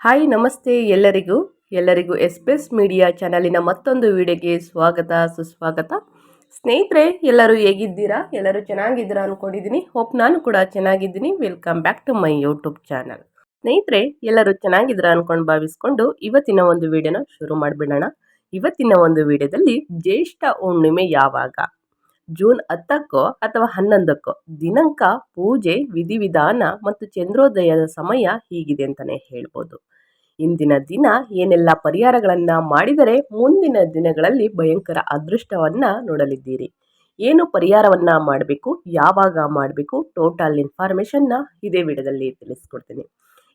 Hi ನಮಸ್ತೆ ಎಲ್ಲರಿಗೂ. ಎಲ್ಲರಿಗೂ ಎಸ್ಪೆಸ್ ಮೀಡಿಯಾ ಚಾನಲಿನ ಮತ್ತೊಂದು ವಿಡಿಯೋಗೆ ಸ್ವಾಗತ, ಸುಸ್ವಾಗತ. ಸ್ನೇಹಿತರೆ, ಎಲ್ಲರೂ ಹೇಗಿದ್ದೀರಾ? ಎಲ್ಲರೂ ಚೆನ್ನಾಗಿದ್ದೀರಾ ಅಂದ್ಕೊಂಡಿದ್ದೀನಿ ಹೋಪ್ ನಾನು ಕೂಡ ಚೆನ್ನಾಗಿದ್ದೀನಿ. Welcome back to my YouTube channel ಸ್ನೇಹಿತರೆ, ಎಲ್ಲರೂ ಚೆನ್ನಾಗಿದ್ದೀರಾ ಅಂದ್ಕೊಂಡು ಭಾವಿಸ್ಕೊಂಡು ಇವತ್ತಿನ ಒಂದು ವಿಡಿಯೋನ ಶುರು ಮಾಡಿಬಿಡೋಣ. ಇವತ್ತಿನ ಒಂದು ವಿಡಿಯೋದಲ್ಲಿ ಜ್ಯೇಷ್ಠ ಹುಣ್ಣಿಮೆ ಯಾವಾಗ? ಜೂನ್ ಹತ್ತಕ್ಕೋ ಅಥವಾ ಹನ್ನೊಂದಕ್ಕೋ? ದಿನಾಂಕ, ಪೂಜೆ, ವಿಧಿವಿಧಾನ ಮತ್ತು ಚಂದ್ರೋದಯದ ಸಮಯ ಹೀಗಿದೆ ಅಂತಲೇ ಹೇಳ್ಬೋದು. ಇಂದಿನ ದಿನ ಏನೆಲ್ಲ ಪರಿಹಾರಗಳನ್ನು ಮಾಡಿದರೆ ಮುಂದಿನ ದಿನಗಳಲ್ಲಿ ಭಯಂಕರ ಅದೃಷ್ಟವನ್ನು ನೋಡಲಿದ್ದೀರಿ. ಏನು ಪರಿಹಾರವನ್ನು ಮಾಡಬೇಕು, ಯಾವಾಗ ಮಾಡಬೇಕು ಟೋಟಲ್ ಇನ್ಫಾರ್ಮೇಷನ್ನ ಇದೇ ವಿಡಿಯೋದಲ್ಲಿ ತಿಳಿಸ್ಕೊಡ್ತೀನಿ.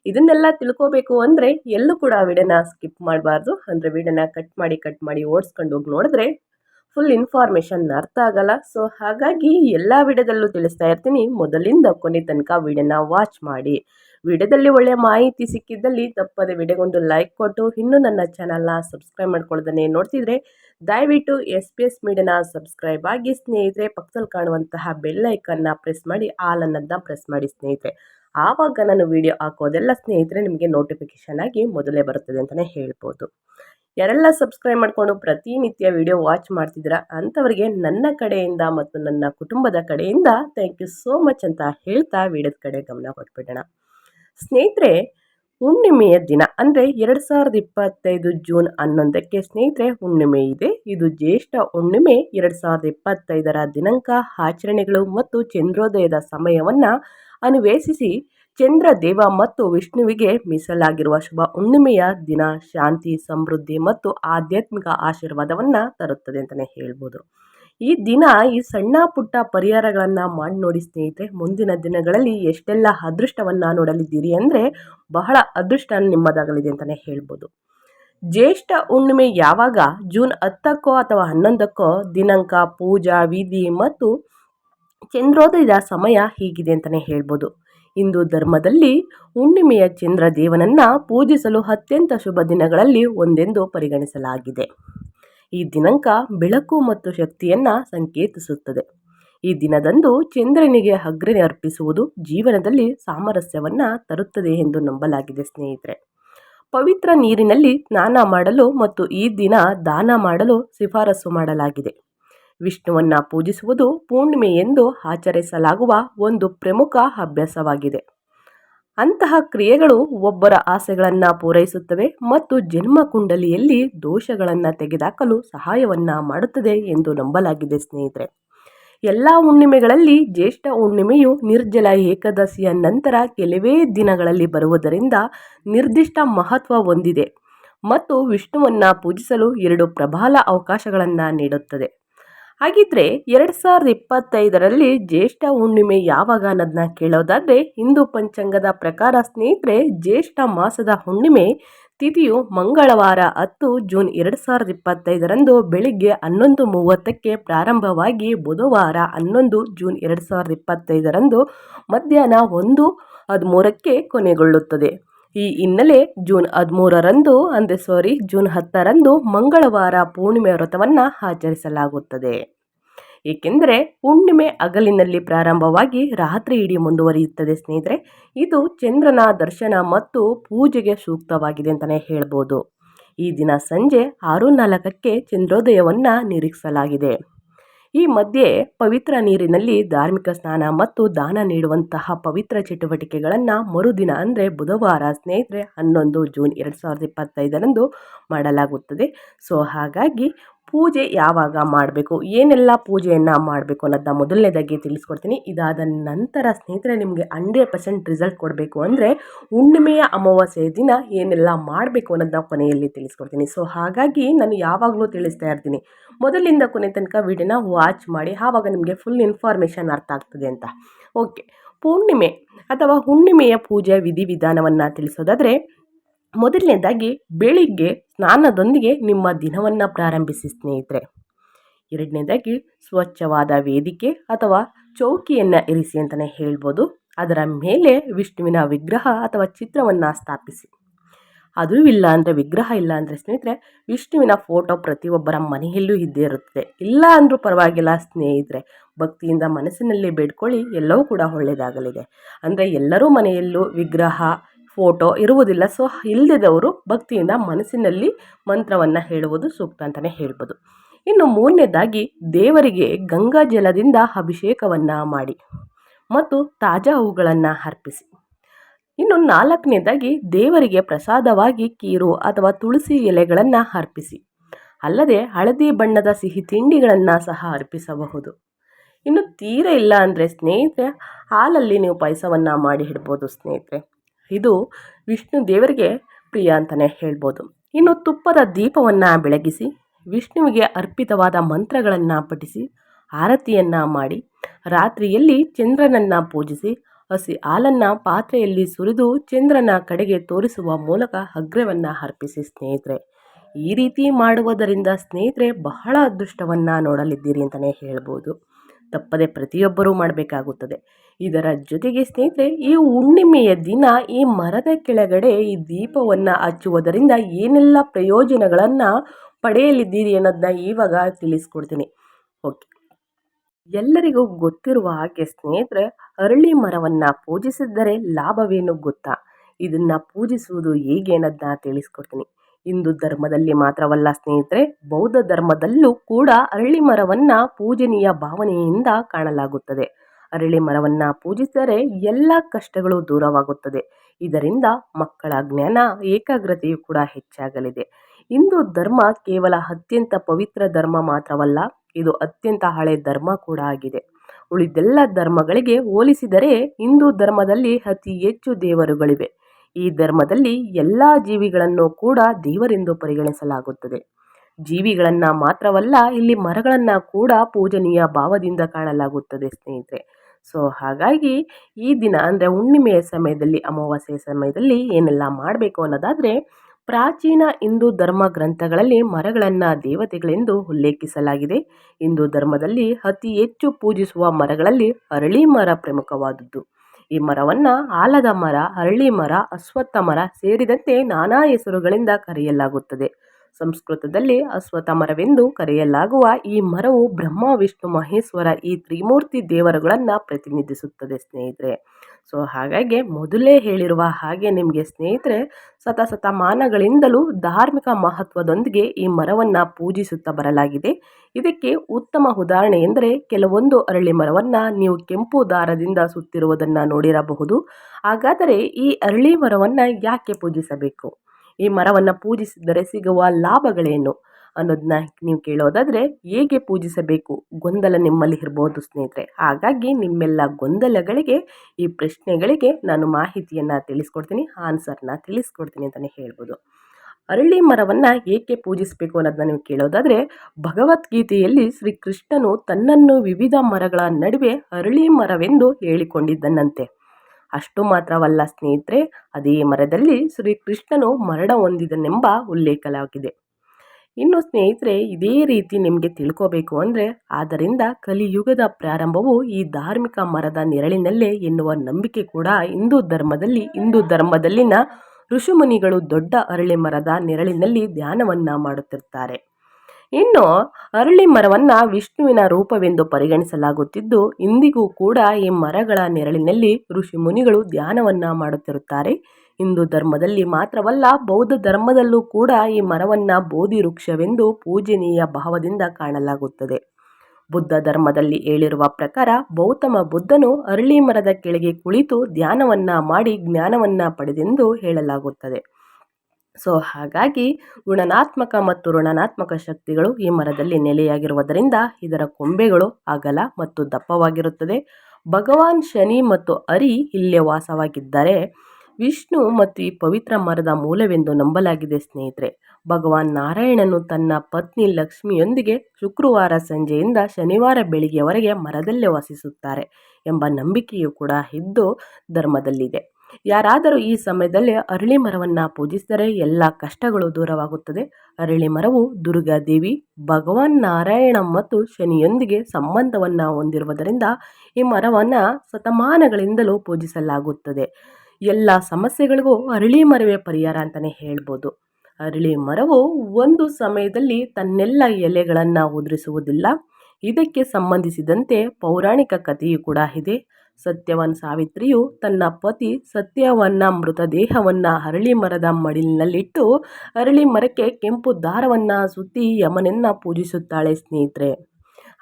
ಇದನ್ನೆಲ್ಲ ತಿಳ್ಕೋಬೇಕು ಅಂದರೆ ಎಲ್ಲೂ ಕೂಡ ವಿಡಿಯೋನ ಸ್ಕಿಪ್ ಮಾಡಬಾರ್ದು. ಅಂದರೆ ವಿಡಿಯೋನ ಕಟ್ ಮಾಡಿ ಕಟ್ ಮಾಡಿ ಓಡಿಸ್ಕೊಂಡು ಹೋಗಿ ನೋಡಿದ್ರೆ ಫುಲ್ ಇನ್ಫಾರ್ಮೇಷನ್ ಅರ್ಥ ಆಗಲ್ಲ. ಸೊ ಹಾಗಾಗಿ ಎಲ್ಲ ವಿಡಿಯೋದಲ್ಲೂ ತಿಳಿಸ್ತಾ ಇರ್ತೀನಿ. ಮೊದಲಿಂದ ಕೊನೆ ತನಕ ವಿಡಿಯೋನ ವಾಚ್ ಮಾಡಿ. ವಿಡಿಯೋದಲ್ಲಿ ಒಳ್ಳೆಯ ಮಾಹಿತಿ ಸಿಕ್ಕಿದ್ದಲ್ಲಿ ತಪ್ಪದೆ ವಿಡಿಯೋಗೊಂದು ಲೈಕ್ ಕೊಟ್ಟು, ಇನ್ನೂ ನನ್ನ ಚಾನಲ್ನ ಸಬ್ಸ್ಕ್ರೈಬ್ ಮಾಡ್ಕೊಳ್ದೇ ನೋಡ್ತಿದ್ರೆ, ದಯವಿಟ್ಟು ಎಸ್ ಪಿ ಎಸ್ ಮೀಡಿಯಾನ ಸಬ್ಸ್ಕ್ರೈಬ್ ಆಗಿ ಸ್ನೇಹಿತರೆ, ಪಕ್ಕದಲ್ಲಿ ಕಾಣುವಂತಹ ಬೆಲ್ ಐಕನ್ನ ಪ್ರೆಸ್ ಮಾಡಿ ಆಲ್ ಅನ್ನೋದನ್ನ ಪ್ರೆಸ್ ಮಾಡಿ ಸ್ನೇಹಿತರೆ. ಆವಾಗ ನಾನು ವಿಡಿಯೋ ಹಾಕೋದೆಲ್ಲ ಸ್ನೇಹಿತರೆ, ನಿಮಗೆ ನೋಟಿಫಿಕೇಷನ್ ಆಗಿ ಮೊದಲೇ ಬರುತ್ತದೆ ಅಂತಲೇ ಹೇಳ್ಬೋದು. ಯಾರೆಲ್ಲ ಸಬ್ಸ್ಕ್ರೈಬ್ ಮಾಡಿಕೊಂಡು ಪ್ರತಿನಿತ್ಯ ವಿಡಿಯೋ ವಾಚ್ ಮಾಡ್ತಿದ್ದೀರಾ ಅಂಥವ್ರಿಗೆ ನನ್ನ ಕಡೆಯಿಂದ ಮತ್ತು ನನ್ನ ಕುಟುಂಬದ ಕಡೆಯಿಂದ ಥ್ಯಾಂಕ್ ಯು ಸೋ ಮಚ್ ಅಂತ ಹೇಳ್ತಾ ವಿಡಿಯೋದ ಕಡೆ ಗಮನ ಕೊಟ್ಬಿಡೋಣ. ಸ್ನೇಹಿತರೆ, ಹುಣ್ಣಿಮೆಯ ದಿನ ಅಂದರೆ ಎರಡು ಸಾವಿರದ ಇಪ್ಪತ್ತೈದು ಜೂನ್ ಹನ್ನೊಂದಕ್ಕೆ ಸ್ನೇಹಿತರೆ ಹುಣ್ಣಿಮೆ ಇದೆ. ಇದು ಜ್ಯೇಷ್ಠ ಹುಣ್ಣಿಮೆ. ಎರಡು ಸಾವಿರದ ಇಪ್ಪತ್ತೈದರ ದಿನಾಂಕ ಆಚರಣೆಗಳು ಮತ್ತು ಚಂದ್ರೋದಯದ ಸಮಯವನ್ನು ಅನ್ವೇಷಿಸಿ ಚಂದ್ರ ದೇವ ಮತ್ತು ವಿಷ್ಣುವಿಗೆ ಮೀಸಲಾಗಿರುವ ಶುಭ ಹುಣ್ಣಿಮೆಯ ದಿನ ಶಾಂತಿ, ಸಮೃದ್ಧಿ ಮತ್ತು ಆಧ್ಯಾತ್ಮಿಕ ಆಶೀರ್ವಾದವನ್ನು ತರುತ್ತದೆ ಅಂತಲೇ ಹೇಳ್ಬೋದು. ಈ ದಿನ ಈ ಸಣ್ಣ ಪುಟ್ಟ ಪರಿಹಾರಗಳನ್ನು ಮಾಡಿ ನೋಡಿ ಸ್ನೇಹಿತರೆ, ಮುಂದಿನ ದಿನಗಳಲ್ಲಿ ಎಷ್ಟೆಲ್ಲ ಅದೃಷ್ಟವನ್ನು ನೋಡಲಿದ್ದೀರಿ ಅಂದರೆ ಬಹಳ ಅದೃಷ್ಟ ನಿಮ್ಮದಾಗಲಿದೆ ಅಂತಲೇ ಹೇಳ್ಬೋದು. ಜ್ಯೇಷ್ಠ ಹುಣ್ಣಿಮೆ ಯಾವಾಗ? ಜೂನ್ ಹತ್ತಕ್ಕೋ ಅಥವಾ ಹನ್ನೊಂದಕ್ಕೋ? ದಿನಾಂಕ, ಪೂಜಾ, ವಿಧಿ ಮತ್ತು ಚಂದ್ರೋದಯದ ಸಮಯ ಹೀಗಿದೆ ಅಂತಲೇ ಹೇಳ್ಬೋದು. ಹಿಂದೂ ಧರ್ಮದಲ್ಲಿ ಹುಣ್ಣಿಮೆಯ ಚಂದ್ರ ದೇವನನ್ನು ಪೂಜಿಸಲು ಅತ್ಯಂತ ಶುಭ ದಿನಗಳಲ್ಲಿ ಒಂದೆಂದು ಪರಿಗಣಿಸಲಾಗಿದೆ. ಈ ದಿನಾಂಕ ಬೆಳಕು ಮತ್ತು ಶಕ್ತಿಯನ್ನು ಸಂಕೇತಿಸುತ್ತದೆ. ಈ ದಿನದಂದು ಚಂದ್ರನಿಗೆ ಅಗ್ರನೆ ಅರ್ಪಿಸುವುದು ಜೀವನದಲ್ಲಿ ಸಾಮರಸ್ಯವನ್ನು ತರುತ್ತದೆ ಎಂದು ನಂಬಲಾಗಿದೆ ಸ್ನೇಹಿತರೆ. ಪವಿತ್ರ ನೀರಿನಲ್ಲಿ ಸ್ನಾನ ಮಾಡಲು ಮತ್ತು ಈ ದಿನ ದಾನ ಮಾಡಲು ಶಿಫಾರಸು ಮಾಡಲಾಗಿದೆ. ವಿಷ್ಣುವನ್ನು ಪೂಜಿಸುವುದು ಪೂರ್ಣಿಮೆ ಎಂದು ಆಚರಿಸಲಾಗುವ ಒಂದು ಪ್ರಮುಖ ಅಭ್ಯಾಸವಾಗಿದೆ. ಅಂತಹ ಕ್ರಿಯೆಗಳು ಒಬ್ಬರ ಆಸೆಗಳನ್ನು ಪೂರೈಸುತ್ತವೆ ಮತ್ತು ಜನ್ಮ ಕುಂಡಲಿಯಲ್ಲಿ ದೋಷಗಳನ್ನು ತೆಗೆದಾಕಲು ಸಹಾಯವನ್ನು ಮಾಡುತ್ತದೆ ಎಂದು ನಂಬಲಾಗಿದೆ ಸ್ನೇಹಿತರೆ. ಎಲ್ಲ ಹುಣ್ಣಿಮೆಗಳಲ್ಲಿ ಜ್ಯೇಷ್ಠ ಹುಣ್ಣಿಮೆಯು ನಿರ್ಜಲ ಏಕಾದಶಿಯ ನಂತರ ಕೆಲವೇ ದಿನಗಳಲ್ಲಿ ಬರುವುದರಿಂದ ನಿರ್ದಿಷ್ಟ ಮಹತ್ವ ಹೊಂದಿದೆ ಮತ್ತು ವಿಷ್ಣುವನ್ನು ಪೂಜಿಸಲು ಎರಡು ಪ್ರಬಲ ಅವಕಾಶಗಳನ್ನು ನೀಡುತ್ತದೆ. ಹಾಗಿದ್ರೆ ಎರಡು ಸಾವಿರದ ಇಪ್ಪತ್ತೈದರಲ್ಲಿ ಜ್ಯೇಷ್ಠ ಹುಣ್ಣಿಮೆ ಯಾವಾಗ ಅನ್ನೋದನ್ನ ಕೇಳೋದಾದರೆ ಹಿಂದೂ ಪಂಚಾಂಗದ ಪ್ರಕಾರ ಸ್ನೇಹಿತರೆ, ಜ್ಯೇಷ್ಠ ಮಾಸದ ಹುಣ್ಣಿಮೆ ತಿಥಿಯು ಮಂಗಳವಾರ ಹತ್ತು ಜೂನ್ ಎರಡು ಸಾವಿರದ ಇಪ್ಪತ್ತೈದರಂದು ಬೆಳಿಗ್ಗೆ ಹನ್ನೊಂದು ಮೂವತ್ತಕ್ಕೆ ಪ್ರಾರಂಭವಾಗಿ ಬುಧವಾರ ಹನ್ನೊಂದು ಜೂನ್ ಎರಡು ಸಾವಿರದ ಇಪ್ಪತ್ತೈದರಂದು ಮಧ್ಯಾಹ್ನ ಒಂದು ಹದಿಮೂರಕ್ಕೆ ಕೊನೆಗೊಳ್ಳುತ್ತದೆ. ಈ ಹಿನ್ನೆಲೆ ಜೂನ್ ಹದಿಮೂರರಂದು, ಅಂದರೆ ಸಾರಿ ಜೂನ್ ಹತ್ತರಂದು ಮಂಗಳವಾರ ಪೂರ್ಣಿಮೆ ವ್ರತವನ್ನು ಆಚರಿಸಲಾಗುತ್ತದೆ. ಏಕೆಂದರೆ ಹುಣ್ಣಿಮೆ ಹಗಲಿನಲ್ಲಿ ಪ್ರಾರಂಭವಾಗಿ ರಾತ್ರಿ ಇಡೀ ಮುಂದುವರಿಯುತ್ತದೆ ಸ್ನೇಹಿತರೆ. ಇದು ಚಂದ್ರನ ದರ್ಶನ ಮತ್ತು ಪೂಜೆಗೆ ಸೂಕ್ತವಾಗಿದೆ ಅಂತಲೇ ಹೇಳ್ಬೋದು. ಈ ದಿನ ಸಂಜೆ ಆರು ನಾಲ್ಕಕ್ಕೆ ಚಂದ್ರೋದಯವನ್ನು ನಿರೀಕ್ಷಿಸಲಾಗಿದೆ. ಈ ಮಧ್ಯೆ ಪವಿತ್ರ ನೀರಿನಲ್ಲಿ ಧಾರ್ಮಿಕ ಸ್ನಾನ ಮತ್ತು ದಾನ ನೀಡುವಂತಹ ಪವಿತ್ರ ಚಟುವಟಿಕೆಗಳನ್ನು ಮರುದಿನ ಅಂದರೆ ಬುಧವಾರ ಸ್ನೇಹಿತರೆ ಹನ್ನೊಂದು ಜೂನ್ ಎರಡು ಸಾವಿರದ ಇಪ್ಪತ್ತೈದರಂದು ಮಾಡಲಾಗುತ್ತದೆ. ಸೊ ಹಾಗಾಗಿ ಪೂಜೆ ಯಾವಾಗ ಮಾಡಬೇಕು, ಏನೆಲ್ಲ ಪೂಜೆಯನ್ನು ಮಾಡಬೇಕು ಅನ್ನೋದನ್ನ ಮೊದಲನೇದಾಗಿ ತಿಳಿಸ್ಕೊಡ್ತೀನಿ. ಇದಾದ ನಂತರ ಸ್ನೇಹಿತರೆ, ನಿಮಗೆ ಹಂಡ್ರೆಡ್ ಪರ್ಸೆಂಟ್ ರಿಸಲ್ಟ್ ಕೊಡಬೇಕು ಅಂದರೆ ಹುಣ್ಣಿಮೆಯ ಅಮಾವಾಸ್ಯೆ ದಿನ ಏನೆಲ್ಲ ಮಾಡಬೇಕು ಅನ್ನೋದನ್ನ ಕೊನೆಯಲ್ಲಿ ತಿಳಿಸ್ಕೊಡ್ತೀನಿ. ಸೊ ಹಾಗಾಗಿ ನಾನು ಯಾವಾಗಲೂ ತಿಳಿಸ್ತಾ ಇರ್ತೀನಿ. ಮೊದಲಿಂದ ಕೊನೆ ತನಕ ವಿಡಿಯೋನ ವಾಚ್ ಮಾಡಿ, ಆವಾಗ ನಿಮಗೆ ಫುಲ್ ಇನ್ಫಾರ್ಮೇಷನ್ ಅರ್ಥ ಆಗ್ತದೆ ಅಂತ. ಓಕೆ ಪೂರ್ಣಿಮೆ ಅಥವಾ ಹುಣ್ಣಿಮೆಯ ಪೂಜೆ ವಿಧಿವಿಧಾನವನ್ನು ತಿಳಿಸೋದಾದರೆ ಮೊದಲನೇದಾಗಿ ಬೆಳಿಗ್ಗೆ ಸ್ನಾನದೊಂದಿಗೆ ನಿಮ್ಮ ದಿನವನ್ನು ಪ್ರಾರಂಭಿಸಿ ಸ್ನೇಹಿತರೆ. ಎರಡನೇದಾಗಿ ಸ್ವಚ್ಛವಾದ ವೇದಿಕೆ ಅಥವಾ ಚೌಕಿಯನ್ನು ಇರಿಸಿ ಅಂತಲೇ ಹೇಳ್ಬೋದು. ಅದರ ಮೇಲೆ ವಿಷ್ಣುವಿನ ವಿಗ್ರಹ ಅಥವಾ ಚಿತ್ರವನ್ನು ಸ್ಥಾಪಿಸಿ. ಅದು ಇಲ್ಲ ಅಂದರೆ ವಿಗ್ರಹ ಇಲ್ಲ ಅಂದರೆ ಸ್ನೇಹಿತರೆ, ವಿಷ್ಣುವಿನ ಫೋಟೋ ಪ್ರತಿಯೊಬ್ಬರ ಮನೆಯಲ್ಲೂ ಇದ್ದೇ ಇರುತ್ತದೆ. ಇಲ್ಲ ಅಂದರೂ ಪರವಾಗಿಲ್ಲ ಸ್ನೇಹಿತರೆ, ಭಕ್ತಿಯಿಂದ ಮನಸ್ಸಿನಲ್ಲಿ ಬೇಡ್ಕೊಳ್ಳಿ, ಎಲ್ಲವೂ ಕೂಡ ಒಳ್ಳೆಯದಾಗಲಿದೆ ಅಂದರೆ ಎಲ್ಲರೂ ಮನೆಯಲ್ಲೂ ವಿಗ್ರಹ ಫೋಟೋ ಇರುವುದಿಲ್ಲ. ಸೊ ಇಲ್ಲದಿದ್ದವರು ಭಕ್ತಿಯಿಂದ ಮನಸ್ಸಿನಲ್ಲಿ ಮಂತ್ರವನ್ನು ಹೇಳುವುದು ಸೂಕ್ತ ಅಂತಲೇ ಹೇಳ್ಬೋದು. ಇನ್ನು ಮೂರನೇದಾಗಿ, ದೇವರಿಗೆ ಗಂಗಾ ಜಲದಿಂದ ಅಭಿಷೇಕವನ್ನು ಮಾಡಿ ಮತ್ತು ತಾಜಾ ಹೂಗಳನ್ನು ಅರ್ಪಿಸಿ. ಇನ್ನು ನಾಲ್ಕನೇದಾಗಿ, ದೇವರಿಗೆ ಪ್ರಸಾದವಾಗಿ ಕೀರು ಅಥವಾ ತುಳಸಿ ಎಲೆಗಳನ್ನು ಅರ್ಪಿಸಿ. ಅಲ್ಲದೆ, ಹಳದಿ ಬಣ್ಣದ ಸಿಹಿ ತಿಂಡಿಗಳನ್ನು ಸಹ ಅರ್ಪಿಸಬಹುದು. ಇನ್ನು ತೀರ ಇಲ್ಲ ಅಂದರೆ ಸ್ನೇಹಿತರೆ, ಹಾಲಲ್ಲಿ ನೀವು ಪಾಯಸವನ್ನು ಮಾಡಿ ಇಡ್ಬೋದು ಸ್ನೇಹಿತರೆ. ಇದು ವಿಷ್ಣು ದೇವರಿಗೆ ಪ್ರಿಯ ಅಂತಲೇ ಹೇಳ್ಬೋದು. ಇನ್ನು ತುಪ್ಪದ ದೀಪವನ್ನು ಬೆಳಗಿಸಿ, ವಿಷ್ಣುವಿಗೆ ಅರ್ಪಿತವಾದ ಮಂತ್ರಗಳನ್ನು ಪಠಿಸಿ, ಆರತಿಯನ್ನು ಮಾಡಿ, ರಾತ್ರಿಯಲ್ಲಿ ಚಂದ್ರನನ್ನು ಪೂಜಿಸಿ, ಹಸಿ ಹಾಲನ್ನು ಪಾತ್ರೆಯಲ್ಲಿ ಸುರಿದು ಚಂದ್ರನ ಕಡೆಗೆ ತೋರಿಸುವ ಮೂಲಕ ಅಗ್ರವನ್ನು ಅರ್ಪಿಸಿ ಸ್ನೇಹಿತರೆ. ಈ ರೀತಿ ಮಾಡುವುದರಿಂದ ಸ್ನೇಹಿತರೆ ಬಹಳ ಅದೃಷ್ಟವನ್ನು ನೋಡಲಿದ್ದೀರಿ ಅಂತಲೇ ಹೇಳ್ಬೋದು. ತಪ್ಪದೆ ಪ್ರತಿಯೊಬ್ಬರೂ ಮಾಡಬೇಕಾಗುತ್ತದೆ. ಇದರ ಜೊತೆಗೆ ಸ್ನೇಹಿತರೆ, ಈ ಹುಣ್ಣಿಮೆಯ ದಿನ ಈ ಮರದ ಕೆಳಗಡೆ ಈ ದೀಪವನ್ನು ಹಚ್ಚುವುದರಿಂದ ಏನೆಲ್ಲ ಪ್ರಯೋಜನಗಳನ್ನು ಪಡೆಯಲಿದ್ದೀರಿ ಅನ್ನೋದನ್ನ ಇವಾಗ ತಿಳಿಸ್ಕೊಡ್ತೀನಿ. ಓಕೆ. ಎಲ್ಲರಿಗೂ ಗೊತ್ತಿರುವ ಹಾಗೆ ಸ್ನೇಹಿತರೆ, ಅರಳಿ ಮರವನ್ನು ಪೂಜಿಸಿದ್ದರೆ ಲಾಭವೇನು ಗೊತ್ತಾ? ಇದನ್ನು ಪೂಜಿಸುವುದು ಹೇಗೆ ಅನ್ನೋದನ್ನ ತಿಳಿಸ್ಕೊಡ್ತೀನಿ. ಹಿಂದೂ ಧರ್ಮದಲ್ಲಿ ಮಾತ್ರವಲ್ಲ ಸ್ನೇಹಿತರೆ, ಬೌದ್ಧ ಧರ್ಮದಲ್ಲೂ ಕೂಡ ಅರಳಿ ಮರವನ್ನು ಪೂಜನೀಯ ಭಾವನೆಯಿಂದ ಕಾಣಲಾಗುತ್ತದೆ. ಅರಳಿ ಮರವನ್ನು ಪೂಜಿಸಿದರೆ ಎಲ್ಲ ಕಷ್ಟಗಳು ದೂರವಾಗುತ್ತದೆ. ಇದರಿಂದ ಮಕ್ಕಳ ಜ್ಞಾನ, ಏಕಾಗ್ರತೆಯು ಕೂಡ ಹೆಚ್ಚಾಗಲಿದೆ. ಹಿಂದೂ ಧರ್ಮ ಕೇವಲ ಅತ್ಯಂತ ಪವಿತ್ರ ಧರ್ಮ ಮಾತ್ರವಲ್ಲ, ಇದು ಅತ್ಯಂತ ಹಳೆ ಧರ್ಮ ಕೂಡ ಆಗಿದೆ. ಉಳಿದೆಲ್ಲ ಧರ್ಮಗಳಿಗೆ ಹೋಲಿಸಿದರೆ ಹಿಂದೂ ಧರ್ಮದಲ್ಲಿ ಅತಿ ಹೆಚ್ಚು ದೇವರುಗಳಿವೆ. ಈ ಧರ್ಮದಲ್ಲಿ ಎಲ್ಲ ಜೀವಿಗಳನ್ನು ಕೂಡ ದೇವರೆಂದು ಪರಿಗಣಿಸಲಾಗುತ್ತದೆ. ಜೀವಿಗಳನ್ನು ಮಾತ್ರವಲ್ಲ, ಇಲ್ಲಿ ಮರಗಳನ್ನು ಕೂಡ ಪೂಜನೀಯ ಭಾವದಿಂದ ಕಾಣಲಾಗುತ್ತದೆ ಸ್ನೇಹಿತರೆ. ಸೊ ಹಾಗಾಗಿ ಈ ದಿನ ಅಂದರೆ ಹುಣ್ಣಿಮೆಯ ಸಮಯದಲ್ಲಿ, ಅಮಾವಾಸ್ಯೆಯ ಸಮಯದಲ್ಲಿ ಏನೆಲ್ಲ ಮಾಡಬೇಕು ಅನ್ನೋದಾದರೆ, ಪ್ರಾಚೀನ ಹಿಂದೂ ಧರ್ಮ ಗ್ರಂಥಗಳಲ್ಲಿ ಮರಗಳನ್ನು ದೇವತೆಗಳೆಂದು ಉಲ್ಲೇಖಿಸಲಾಗಿದೆ. ಹಿಂದೂ ಧರ್ಮದಲ್ಲಿ ಅತಿ ಹೆಚ್ಚು ಪೂಜಿಸುವ ಮರಗಳಲ್ಲಿ ಅರಳಿ ಮರ ಪ್ರಮುಖವಾದದ್ದು. ಈ ಮರವನ್ನು ಆಲದ ಮರ ಅರಳಿ ಮರ ಅಶ್ವತ್ಥ ಮರ ಸೇರಿದಂತೆ ನಾನಾ ಹೆಸರುಗಳಿಂದ ಕರೆಯಲಾಗುತ್ತದೆ. ಸಂಸ್ಕೃತದಲ್ಲಿ ಅಶ್ವತ್ಥ ಮರವೆಂದು ಕರೆಯಲಾಗುವ ಈ ಮರವು ಬ್ರಹ್ಮ, ವಿಷ್ಣು, ಮಹೇಶ್ವರ ಈ ತ್ರಿಮೂರ್ತಿ ದೇವರುಗಳನ್ನು ಪ್ರತಿನಿಧಿಸುತ್ತದೆ ಸ್ನೇಹಿತರೆ. ಸೊ ಹಾಗಾಗಿ ಮೊದಲೇ ಹೇಳಿರುವ ಹಾಗೆ ನಿಮಗೆ ಸ್ನೇಹಿತರೆ ಶತಶತಮಾನಗಳಿಂದಲೂ ಧಾರ್ಮಿಕ ಮಹತ್ವದೊಂದಿಗೆ ಈ ಮರವನ್ನು ಪೂಜಿಸುತ್ತಾ ಬರಲಾಗಿದೆ. ಇದಕ್ಕೆ ಉತ್ತಮ ಉದಾಹರಣೆ ಎಂದರೆ ಕೆಲವೊಂದು ಅರಳಿ ಮರವನ್ನು ನೀವು ಕೆಂಪು ದಾರದಿಂದ ಸುತ್ತಿರುವುದನ್ನು ನೋಡಿರಬಹುದು. ಹಾಗಾದರೆ ಈ ಅರಳಿ ಮರವನ್ನು ಯಾಕೆ ಪೂಜಿಸಬೇಕು? ಈ ಮರವನ್ನು ಪೂಜಿಸಿದರೆ ಸಿಗುವ ಲಾಭಗಳೇನು ಅನ್ನೋದನ್ನ ನೀವು ಕೇಳೋದಾದರೆ ಹೇಗೆ ಪೂಜಿಸಬೇಕು? ಗೊಂದಲ ನಿಮ್ಮಲ್ಲಿ ಇರ್ಬೋದು ಸ್ನೇಹಿತರೆ. ಹಾಗಾಗಿ ನಿಮ್ಮೆಲ್ಲ ಗೊಂದಲಗಳಿಗೆ, ಈ ಪ್ರಶ್ನೆಗಳಿಗೆ ನಾನು ಮಾಹಿತಿಯನ್ನು ತಿಳಿಸ್ಕೊಡ್ತೀನಿ, ಆನ್ಸರ್ನ ತಿಳಿಸ್ಕೊಡ್ತೀನಿ ಅಂತಲೇ ಹೇಳ್ಬೋದು. ಅರಳಿ ಮರವನ್ನು ಏಕೆ ಪೂಜಿಸಬೇಕು ಅನ್ನೋದನ್ನ ನೀವು ಕೇಳೋದಾದರೆ, ಭಗವದ್ಗೀತೆಯಲ್ಲಿ ಶ್ರೀಕೃಷ್ಣನು ತನ್ನನ್ನು ವಿವಿಧ ಮರಗಳ ನಡುವೆ ಅರಳಿ ಮರವೆಂದು ಹೇಳಿಕೊಂಡಿದ್ದನಂತೆ. ಅಷ್ಟು ಮಾತ್ರವಲ್ಲ ಸ್ನೇಹಿತರೆ, ಅದೇ ಮರದಲ್ಲಿ ಶ್ರೀಕೃಷ್ಣನು ಮರಣ ಹೊಂದಿದನೆಂಬ ಉಲ್ಲೇಖಲಾಗಿದೆ. ಇನ್ನು ಸ್ನೇಹಿತರೆ, ಇದೇ ರೀತಿ ನಿಮಗೆ ತಿಳ್ಕೋಬೇಕು ಅಂದರೆ, ಆದ್ದರಿಂದ ಕಲಿಯುಗದ ಪ್ರಾರಂಭವು ಈ ಧಾರ್ಮಿಕ ಮರದ ನೆರಳಿನಲ್ಲೇ ಎನ್ನುವ ನಂಬಿಕೆ ಕೂಡ ಹಿಂದೂ ಧರ್ಮದಲ್ಲಿ, ಹಿಂದೂ ಧರ್ಮದಲ್ಲಿನ ಋಷಿಮುನಿಗಳು ದೊಡ್ಡ ಅರಳಿ ಮರದ ನೆರಳಿನಲ್ಲಿ ಧ್ಯಾನವನ್ನು ಮಾಡುತ್ತಿರ್ತಾರೆ. ಇನ್ನು ಅರಳಿ ಮರವನ್ನು ವಿಷ್ಣುವಿನ ರೂಪವೆಂದು ಪರಿಗಣಿಸಲಾಗುತ್ತಿದ್ದು, ಇಂದಿಗೂ ಕೂಡ ಈ ಮರಗಳ ನೆರಳಿನಲ್ಲಿ ಋಷಿ ಮುನಿಗಳು ಧ್ಯಾನವನ್ನು ಮಾಡುತ್ತಿರುತ್ತಾರೆ. ಹಿಂದೂ ಧರ್ಮದಲ್ಲಿ ಮಾತ್ರವಲ್ಲ, ಬೌದ್ಧ ಧರ್ಮದಲ್ಲೂ ಕೂಡ ಈ ಮರವನ್ನು ಬೋಧಿ ವೃಕ್ಷವೆಂದು ಪೂಜನೀಯ ಭಾವದಿಂದ ಕಾಣಲಾಗುತ್ತದೆ. ಬುದ್ಧ ಧರ್ಮದಲ್ಲಿ ಹೇಳಿರುವ ಪ್ರಕಾರ, ಗೌತಮ ಬುದ್ಧನು ಅರಳಿ ಮರದ ಕೆಳಗೆ ಕುಳಿತು ಧ್ಯಾನವನ್ನ ಮಾಡಿ ಜ್ಞಾನವನ್ನ ಪಡೆದೆಂದು ಹೇಳಲಾಗುತ್ತದೆ. ಸೊ ಹಾಗಾಗಿ ಗುಣನಾತ್ಮಕ ಮತ್ತು ಋಣನಾತ್ಮಕ ಶಕ್ತಿಗಳು ಈ ಮರದಲ್ಲಿ ನೆಲೆಯಾಗಿರುವುದರಿಂದ ಇದರ ಕೊಂಬೆಗಳು ಅಗಲ ಮತ್ತು ದಪ್ಪವಾಗಿರುತ್ತದೆ. ಭಗವಾನ್ ಶನಿ ಮತ್ತು ಅರಿ ಇಲ್ಲೇ ವಾಸವಾಗಿದ್ದಾರೆ ವಿಷ್ಣು ಮತ್ತು ಈ ಪವಿತ್ರ ಮರದ ಮೂಲವೆಂದು ನಂಬಲಾಗಿದೆ ಸ್ನೇಹಿತರೆ. ಭಗವಾನ್ ನಾರಾಯಣನು ತನ್ನ ಪತ್ನಿ ಲಕ್ಷ್ಮಿಯೊಂದಿಗೆ ಶುಕ್ರವಾರ ಸಂಜೆಯಿಂದ ಶನಿವಾರ ಬೆಳಿಗ್ಗೆವರೆಗೆ ಮರದಲ್ಲೇ ವಾಸಿಸುತ್ತಾರೆ ಎಂಬ ನಂಬಿಕೆಯು ಕೂಡ ಇದ್ದು ಧರ್ಮದಲ್ಲಿದೆ. ಯಾರಾದರೂ ಈ ಸಮಯದಲ್ಲಿ ಅರಳಿ ಮರವನ್ನು ಪೂಜಿಸಿದರೆ ಎಲ್ಲ ಕಷ್ಟಗಳು ದೂರವಾಗುತ್ತದೆ. ಅರಳಿ ಮರವು ದುರ್ಗಾದೇವಿ ಭಗವಾನ್ ನಾರಾಯಣ ಮತ್ತು ಶನಿಯೊಂದಿಗೆ ಸಂಬಂಧವನ್ನು ಹೊಂದಿರುವುದರಿಂದ ಈ ಮರವನ್ನು ಶತಮಾನಗಳಿಂದಲೂ ಪೂಜಿಸಲಾಗುತ್ತದೆ. ಎಲ್ಲ ಸಮಸ್ಯೆಗಳಿಗೂ ಅರಳಿ ಮರವೇ ಪರಿಹಾರ ಅಂತಲೇ ಹೇಳ್ಬೋದು. ಅರಳಿ ಮರವು ಒಂದು ಸಮಯದಲ್ಲಿ ತನ್ನೆಲ್ಲ ಎಲೆಗಳನ್ನು ಉದುರಿಸುವುದಿಲ್ಲ. ಇದಕ್ಕೆ ಸಂಬಂಧಿಸಿದಂತೆ ಪೌರಾಣಿಕ ಕಥೆಯೂ ಕೂಡ ಇದೆ. ಸತ್ಯವನ್ ಸಾವಿತ್ರಿಯು ತನ್ನ ಪತಿ ಸತ್ಯವನ್ನ ಮೃತದೇಹವನ್ನ ಅರಳಿ ಮರದ ಮಡಿಲಿನಲ್ಲಿಟ್ಟು ಅರಳಿ ಮರಕ್ಕೆ ಕೆಂಪು ದಾರವನ್ನ ಸುತ್ತಿ ಯಮನನ್ನ ಪೂಜಿಸುತ್ತಾಳೆ ಸ್ನೇಹಿತರೆ.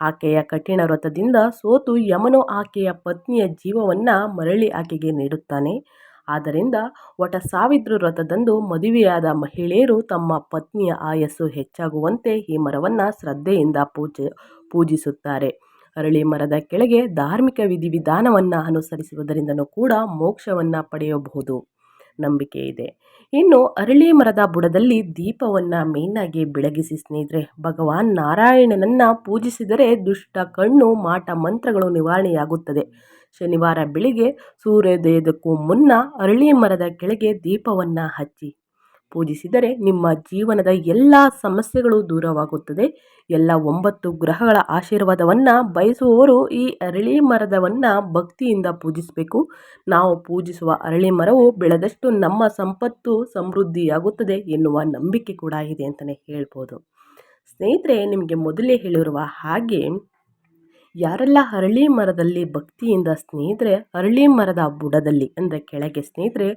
ಆಕೆಯ ಕಠಿಣ ವ್ರತದಿಂದ ಸೋತು ಯಮನು ಆಕೆಯ ಪತ್ನಿಯ ಜೀವವನ್ನ ಮರಳಿ ಆಕೆಗೆ ನೀಡುತ್ತಾನೆ. ಆದ್ದರಿಂದ ವಟ ಸಾವಿತ್ರಿ ವ್ರತದಂದು ಮದುವೆಯಾದ ಮಹಿಳೆಯರು ತಮ್ಮ ಪತ್ನಿಯ ಆಯಸ್ಸು ಹೆಚ್ಚಾಗುವಂತೆ ಈ ಮರವನ್ನು ಶ್ರದ್ಧೆಯಿಂದ ಪೂಜೆ, ಪೂಜಿಸುತ್ತಾರೆ. ಅರಳಿ ಮರದ ಕೆಳಗೆ ಧಾರ್ಮಿಕ ವಿಧಿವಿಧಾನವನ್ನು ಅನುಸರಿಸುವುದರಿಂದನೂ ಕೂಡ ಮೋಕ್ಷವನ್ನು ಪಡೆಯಬಹುದು. ನಂಬಿಕೆ ಇದೆ. ಇನ್ನು ಅರಳಿ ಮರದ ಬುಡದಲ್ಲಿ ದೀಪವನ್ನು ಮೇಯ್ನಾಗಿ ಬೆಳಗಿಸಿ ಸ್ನೇಹಿತರೆ, ಭಗವಾನ್ ನಾರಾಯಣನನ್ನು ಪೂಜಿಸಿದರೆ ದುಷ್ಟ ಕಣ್ಣು, ಮಾಟ, ಮಂತ್ರಗಳು ನಿವಾರಣೆಯಾಗುತ್ತದೆ. ಶನಿವಾರ ಬೆಳಿಗ್ಗೆ ಸೂರ್ಯೋದಯದಕ್ಕೂ ಮುನ್ನ ಅರಳಿ ಮರದ ಕೆಳಗೆ ದೀಪವನ್ನು ಹಚ್ಚಿ ಪೂಜಿಸಿದರೆ ನಿಮ್ಮ ಜೀವನದ ಎಲ್ಲ ಸಮಸ್ಯೆಗಳು ದೂರವಾಗುತ್ತದೆ. ಎಲ್ಲ ಒಂಬತ್ತು ಗ್ರಹಗಳ ಆಶೀರ್ವಾದವನ್ನು ಬಯಸುವವರು ಈ ಅರಳಿ ಮರದವನ್ನು ಭಕ್ತಿಯಿಂದ ಪೂಜಿಸಬೇಕು. ನಾವು ಪೂಜಿಸುವ ಅರಳಿ ಮರವು ಬೆಳೆದಷ್ಟು ನಮ್ಮ ಸಂಪತ್ತು ಸಮೃದ್ಧಿಯಾಗುತ್ತದೆ ಎನ್ನುವ ನಂಬಿಕೆ ಕೂಡ ಇದೆ ಅಂತಲೇ ಹೇಳ್ಬೋದು. ಸ್ನೇಹಿತರೆ, ನಿಮಗೆ ಮೊದಲೇ ಹೇಳಿರುವ ಹಾಗೆ ಯಾರೆಲ್ಲ ಅರಳಿ ಮರದಲ್ಲಿ ಭಕ್ತಿಯಿಂದ ಸ್ನೇಹಿತರೆ, ಅರಳಿ ಮರದ ಬುಡದಲ್ಲಿ ಅಂದರೆ ಕೆಳಗೆ ಸ್ನೇಹಿತರೆ,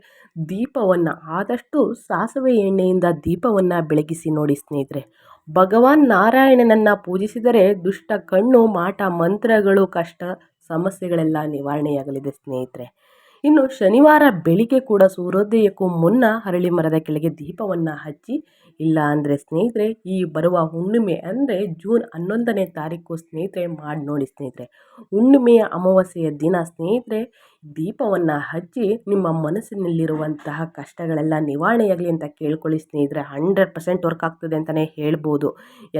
ದೀಪವನ್ನು, ಆದಷ್ಟು ಸಾಸಿವೆ ಎಣ್ಣೆಯಿಂದ ದೀಪವನ್ನು ಬೆಳಗಿಸಿ ನೋಡಿ ಸ್ನೇಹಿತರೆ. ಭಗವಾನ್ ನಾರಾಯಣನನ್ನು ಪೂಜಿಸಿದರೆ ದುಷ್ಟ ಕಣ್ಣು, ಮಾಟ, ಮಂತ್ರಗಳು, ಕಷ್ಟ, ಸಮಸ್ಯೆಗಳೆಲ್ಲ ನಿವಾರಣೆಯಾಗಲಿದೆ ಸ್ನೇಹಿತರೆ. ಇನ್ನು ಶನಿವಾರ ಬೆಳಿಗ್ಗೆ ಕೂಡ ಸೂರ್ಯೋದಯಕ್ಕೂ ಮುನ್ನ ಅರಳಿ ಮರದ ಕೆಳಗೆ ದೀಪವನ್ನು ಹಚ್ಚಿ ಇಲ್ಲ ಅಂದರೆ ಸ್ನೇಹಿತರೆ, ಈ ಬರುವ ಹುಣ್ಣಿಮೆ ಅಂದರೆ ಜೂನ್ ಹನ್ನೊಂದನೇ ತಾರೀಕು ಸ್ನೇಹಿತರೆ ಮಾಡಿ ನೋಡಿ ಸ್ನೇಹಿತರೆ. ಹುಣ್ಣಿಮೆಯ ಅಮಾವಾಸ್ಯೆಯ ದಿನ ಸ್ನೇಹಿತರೆ, ದೀಪವನ್ನು ಹಚ್ಚಿ ನಿಮ್ಮ ಮನಸ್ಸಿನಲ್ಲಿರುವಂತಹ ಕಷ್ಟಗಳೆಲ್ಲ ನಿವಾರಣೆಯಾಗಲಿ ಅಂತ ಕೇಳ್ಕೊಳ್ಳಿ ಸ್ನೇಹಿತರೆ. ಹಂಡ್ರೆಡ್ ಪರ್ಸೆಂಟ್ ವರ್ಕ್ ಆಗ್ತದೆ ಅಂತಲೇ ಹೇಳ್ಬೋದು.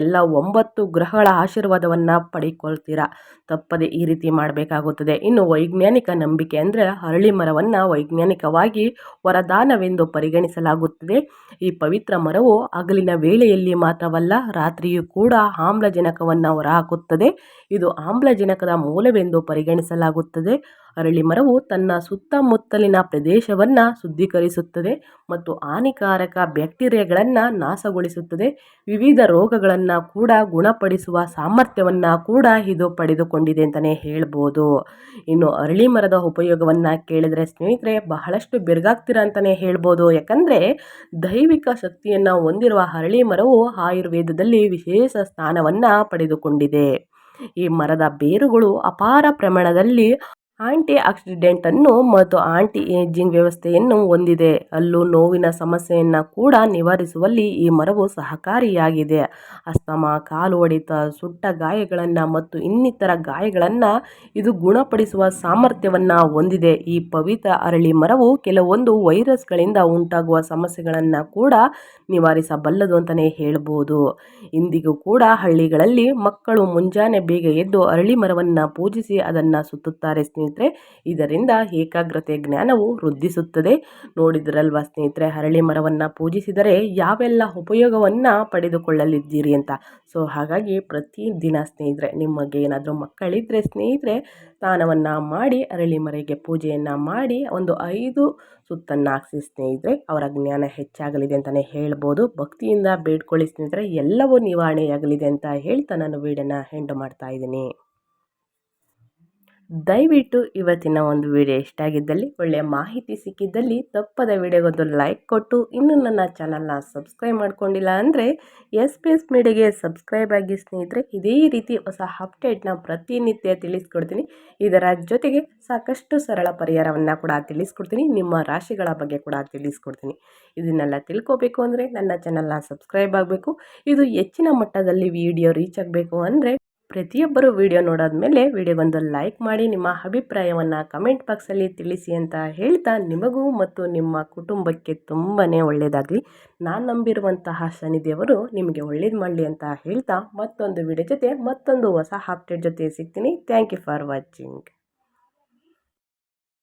ಎಲ್ಲ ಒಂಬತ್ತು ಗ್ರಹಗಳ ಆಶೀರ್ವಾದವನ್ನು ಪಡೆಕೊಳ್ತೀರಾ? ತಪ್ಪದೆ ಈ ರೀತಿ ಮಾಡಬೇಕಾಗುತ್ತದೆ. ಇನ್ನು ವೈಜ್ಞಾನಿಕ ನಂಬಿಕೆ ಅಂದರೆ ಅರಳಿ ಮರವನ್ನು ವೈಜ್ಞಾನಿಕವಾಗಿ ವರದಾನವೆಂದು ಪರಿಗಣಿಸಲಾಗುತ್ತದೆ. ಈ ಪವಿತ್ರ ಮರವು ಹಗಲಿನ ವೇಳೆಯಲ್ಲಿ ಮಾತ್ರವಲ್ಲ ರಾತ್ರಿಯೂ ಕೂಡ ಆಮ್ಲಜನಕವನ್ನು ಹೊರಹಾಕುತ್ತದೆ. ಇದು ಆಮ್ಲಜನಕದ ಮೂಲವೆಂದು ಪರಿಗಣಿಸಲಾಗುತ್ತದೆ. ಅರಳಿ ಮರವು ತನ್ನ ಸುತ್ತಮುತ್ತಲಿನ ಪ್ರದೇಶವನ್ನು ಶುದ್ಧೀಕರಿಸುತ್ತದೆ ಮತ್ತು ಹಾನಿಕಾರಕ ಬ್ಯಾಕ್ಟೀರಿಯಾಗಳನ್ನು ನಾಶಗೊಳಿಸುತ್ತದೆ. ವಿವಿಧ ರೋಗಗಳನ್ನು ಕೂಡ ಗುಣಪಡಿಸುವ ಸಾಮರ್ಥ್ಯವನ್ನು ಕೂಡ ಇದು ಪಡೆದುಕೊಂಡಿದೆ ಅಂತಲೇ ಹೇಳ್ಬೋದು. ಇನ್ನು ಅರಳಿ ಮರದ ಉಪಯೋಗವನ್ನು ಕೇಳಿದರೆ ಸ್ನೇಹಿತರೆ ಬಹಳಷ್ಟು ಬೆರಗಾಗ್ತೀರ ಅಂತಲೇ ಹೇಳ್ಬೋದು. ಯಾಕಂದರೆ ದೈವಿಕ ಶಕ್ತಿಯನ್ನು ಹೊಂದಿರುವ ಅರಳಿ ಮರವು ಆಯುರ್ವೇದದಲ್ಲಿ ವಿಶೇಷ ಸ್ಥಾನವನ್ನು ಪಡೆದುಕೊಂಡಿದೆ. ಈ ಮರದ ಬೇರುಗಳು ಅಪಾರ ಪ್ರಮಾಣದಲ್ಲಿ ಆಂಟಿ ಆಕ್ಸಿಡೆಂಟ್ ಅನ್ನು ಮತ್ತು ಆಂಟಿ ಏಜಿಂಗ್ ವ್ಯವಸ್ಥೆಯನ್ನು ಹೊಂದಿದೆ. ಅಲ್ಲೂ ನೋವಿನ ಸಮಸ್ಯೆಯನ್ನು ಕೂಡ ನಿವಾರಿಸುವಲ್ಲಿ ಈ ಮರವು ಸಹಕಾರಿಯಾಗಿದೆ. ಅಸ್ತಮ ಕಾಲು ಹೊಡೆತ ಸುಟ್ಟ ಗಾಯಗಳನ್ನು ಮತ್ತು ಇನ್ನಿತರ ಗಾಯಗಳನ್ನು ಇದು ಗುಣಪಡಿಸುವ ಸಾಮರ್ಥ್ಯವನ್ನು ಹೊಂದಿದೆ. ಈ ಪವಿತ್ರ ಅರಳಿ ಮರವು ಕೆಲವೊಂದು ವೈರಸ್ಗಳಿಂದ ಉಂಟಾಗುವ ಸಮಸ್ಯೆಗಳನ್ನು ಕೂಡ ನಿವಾರಿಸಬಲ್ಲದು ಅಂತಲೇ ಹೇಳ್ಬೋದು. ಇಂದಿಗೂ ಕೂಡ ಹಳ್ಳಿಗಳಲ್ಲಿ ಮಕ್ಕಳು ಮುಂಜಾನೆ ಬೇಗ ಎದ್ದು ಅರಳಿ ಮರವನ್ನು ಪೂಜಿಸಿ ಅದನ್ನು ಸುತ್ತುತ್ತಾರೆ ಸ್ನೇಹಿತರೆ, ಇದರಿಂದ ಏಕಾಗ್ರತೆ ಜ್ಞಾನವು ವೃದ್ಧಿಸುತ್ತದೆ. ನೋಡಿದ್ರಲ್ವಾ ಸ್ನೇಹಿತರೆ, ಹರಳಿ ಮರವನ್ನು ಪೂಜಿಸಿದರೆ ಯಾವೆಲ್ಲ ಉಪಯೋಗವನ್ನು ಪಡೆದುಕೊಳ್ಳಲಿದ್ದೀರಿ ಅಂತ. ಸೊ ಹಾಗಾಗಿ ಪ್ರತಿ ದಿನ ಸ್ನೇಹಿತರೆ, ನಿಮಗೆ ಏನಾದರೂ ಮಕ್ಕಳಿದ್ದರೆ ಸ್ನೇಹಿತರೆ, ಸ್ನಾನವನ್ನು ಮಾಡಿ ಅರಳಿ ಮರೆಗೆ ಪೂಜೆಯನ್ನು ಮಾಡಿ, ಒಂದು ಐದು ಸುತ್ತನ್ನು ಹಾಕ್ಸಿ ಸ್ನೇಹಿತರೆ, ಅವರ ಜ್ಞಾನ ಹೆಚ್ಚಾಗಲಿದೆ ಅಂತಲೇ ಹೇಳ್ಬೋದು. ಭಕ್ತಿಯಿಂದ ಬೇಡ್ಕೊಳ್ಳಿ ಸ್ನೇಹಿತರೆ, ಎಲ್ಲವೂ ನಿವಾರಣೆಯಾಗಲಿದೆ ಅಂತ ಹೇಳ್ತಾ ನಾನು ವೀಡಿಯೋನ ಹೆಂಡು ಮಾಡ್ತಾ ಇದ್ದೀನಿ. ದಯವಿಟ್ಟು ಇವತ್ತಿನ ಒಂದು ವಿಡಿಯೋ ಇಷ್ಟ ಆಗಿದ್ದಲ್ಲಿ ಒಳ್ಳೆಯ ಮಾಹಿತಿ ಸಿಕ್ಕಿದ್ದಲ್ಲಿ ತಪ್ಪದ ವಿಡಿಯೋಗೊಂದು ಲೈಕ್ ಕೊಟ್ಟು ಇನ್ನೂ ನನ್ನ ಚಾನಲ್ನ ಸಬ್ಸ್ಕ್ರೈಬ್ ಮಾಡ್ಕೊಂಡಿಲ್ಲ ಅಂದರೆ ಎಸ್ ಪಿ ಎಸ್ ಮೀಡಿಯಾಗೆ ಸಬ್ಸ್ಕ್ರೈಬ್ ಆಗಿ ಸ್ನೇಹಿತರೆ, ಇದೇ ರೀತಿ ಹೊಸ ಅಪ್ಡೇಟ್ನ ಪ್ರತಿನಿತ್ಯ ತಿಳಿಸ್ಕೊಡ್ತೀನಿ. ಇದರ ಜೊತೆಗೆ ಸಾಕಷ್ಟು ಸರಳ ಪರಿಹಾರವನ್ನು ಕೂಡ ತಿಳಿಸ್ಕೊಡ್ತೀನಿ, ನಿಮ್ಮ ರಾಶಿಗಳ ಬಗ್ಗೆ ಕೂಡ ತಿಳಿಸ್ಕೊಡ್ತೀನಿ. ಇದನ್ನೆಲ್ಲ ತಿಳ್ಕೊಬೇಕು ಅಂದರೆ ನನ್ನ ಚಾನಲ್ನ ಸಬ್ಸ್ಕ್ರೈಬ್ ಆಗಬೇಕು. ಇದು ಹೆಚ್ಚಿನ ಮಟ್ಟದಲ್ಲಿ ವಿಡಿಯೋ ರೀಚ್ ಆಗಬೇಕು ಅಂದರೆ ಪ್ರತಿಯೊಬ್ಬರು ವಿಡಿಯೋ ನೋಡಾದ್ಮೇಲೆ ವಿಡಿಯೋಗೊಂದು ಲೈಕ್ ಮಾಡಿ, ನಿಮ್ಮ ಅಭಿಪ್ರಾಯವನ್ನು ಕಮೆಂಟ್ ಬಾಕ್ಸಲ್ಲಿ ತಿಳಿಸಿ ಅಂತ ಹೇಳ್ತಾ ನಿಮಗೂ ಮತ್ತು ನಿಮ್ಮ ಕುಟುಂಬಕ್ಕೆ ತುಂಬಾ ಒಳ್ಳೆಯದಾಗಲಿ ನಾನು ನಂಬಿರುವಂತಹ ಶನಿದೇವರು ನಿಮಗೆ ಒಳ್ಳೇದು ಮಾಡಲಿ ಅಂತ ಹೇಳ್ತಾ ಮತ್ತೊಂದು ವಿಡಿಯೋ ಜೊತೆ ಮತ್ತೊಂದು ಹೊಸ ಅಪ್ಡೇಟ್ ಜೊತೆ ಸಿಗ್ತೀನಿ. Thank you for watching